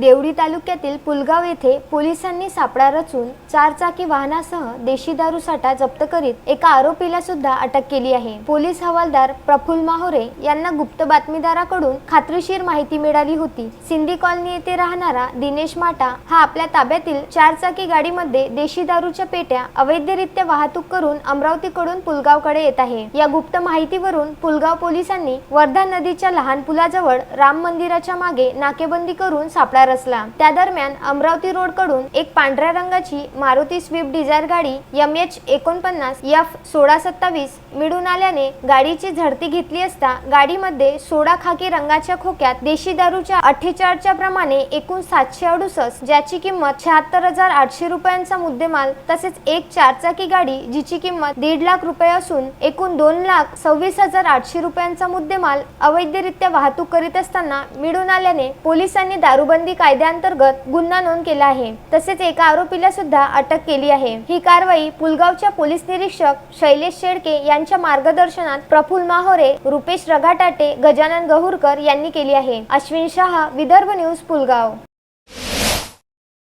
देवडी तालुक्यातील पुलगाव येथे पोलिसांनी सापळा रचून चारचाकी वाहनासह देशी दारू साठा जप्त करीत एका आरोपीला सुद्धा अटक केली आहे. पोलीस हवालदार प्रफुल्ल माहोरे यांना गुप्त बातमीदाराकडून खात्रीशीर माहिती मिळाली होती. सिंधी कॉलनी येथे राहणारा दिनेश माटा हा आपल्या ताब्यातील चारचाकी गाडीमध्ये देशी दारूच्या पेट्या अवैधरित्या वाहतूक करून अमरावतीकडून पुलगावकडे येत आहे. या गुप्त माहितीवरून पुलगाव पोलिसांनी वर्धा नदीच्या लहान पुलाजवळ राम मंदिराच्या मागे नाकेबंदी करून सापळा रचला. त्या दरम्यान अमरावती रोडकडून एक पांढऱ्या रंगाची मारुती स्विफ्ट डिझायर गाडी एम एच एकोणपन्नास एफ सोळा सत्तावीस मिळून आल्याने गाडीची झडती घेतली असता गाडीमध्ये सोडा खाकी रंगाच्या खोक्यात देशी दारूच्या अठ्ठेचाळच्या प्रमाणे एकूण सातशे अडुसष्ट ज्याची किंमत शहात्तर हजार आठशे रुपयांचा मुद्देमाल तसेच एक चारचाकी गाडी जिची किंमत दीड लाख रुपये असून एकूण दोन लाख सव्वीस हजार आठशे रुपयांचा मुद्देमाल अवैधरित्या वाहतूक करीत असताना मिळून आल्याने पोलिसांनी दारूबंदी कायद्याअंतर्गत गुन्हा नोंद केला आहे. तसेच एका आरोपीला सुद्धा अटक केली आहे. ही कारवाई पुलगावच्या पोलीस निरीक्षक शैलेश शेडके यांच्या मार्गदर्शनात प्रफुल माहोरे रुपेश रघाटाटे गजानन गहुरकर यांनी केली आहे. अश्विन शहा विदर्भ न्यूज पुलगाव.